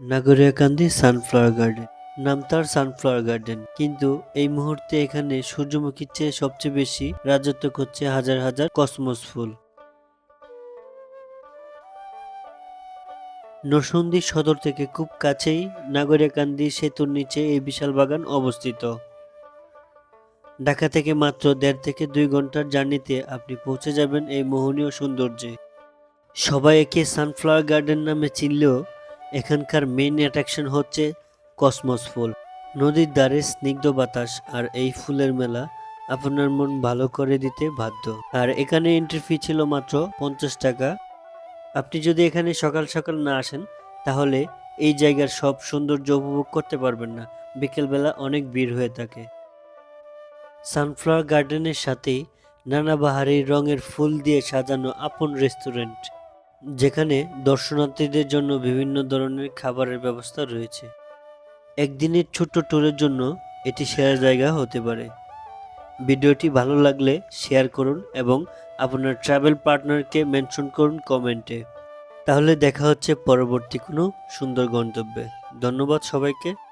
Nagariakandi sunflower garden নাম তার sunflower garden কিন্তু এই মুহূর্তে এখানে সূর্যমুখীর চেয়ে সবচেয়ে বেশি রাজত্ব করছে হাজার হাজার কসমস ফুল। নরসিংদী সদর থেকে খুব কাছেই নাগরিয়াকান্দি সেতুর নিচে এই বিশাল বাগান অবস্থিত। ঢাকা থেকে মাত্র দেড় থেকে দুই ঘণ্টার জার্নিতে আপনি পৌঁছে যাবেন এই মোহনীয় সৌন্দর্যে। সবাই একে সানফ্লাওয়ার গার্ডেন নামে চিনলেও এখানকার মেইন অ্যাট্রাকশন হচ্ছে কসমস ফুল। নদীর ধারে স্নিগ্ধ বাতাস আর এই ফুলের মেলা আপনার মন ভালো করে দিতে বাধ্য। আর এখানে এন্ট্রি ফি ছিল মাত্র পঞ্চাশ টাকা। আপনি যদি এখানে সকাল সকাল না আসেন, তাহলে এই জায়গার সব সৌন্দর্য উপভোগ করতে পারবেন না। বিকেলবেলা অনেক ভিড় হয়ে থাকে। সানফ্লাওয়ার গার্ডেনের সাথেই নানা বাহারি রঙের ফুল দিয়ে সাজানো আপন রেস্টুরেন্ট যেখানে দর্শনার্থীদের জন্য বিভিন্ন ধরনের খাবারের ব্যবস্থা রয়েছে। একদিনের ছোট্ট ট্যুরের জন্য এটি সেরা জায়গা হতে পারে। ভিডিওটি ভালো লাগলে শেয়ার করুন এবং আপনার ট্রাভেল পার্টনারকে মেনশন করুন কমেন্টে। তাহলে দেখা হচ্ছে পরবর্তী কোনো সুন্দর গন্তব্যে। ধন্যবাদ সবাইকে।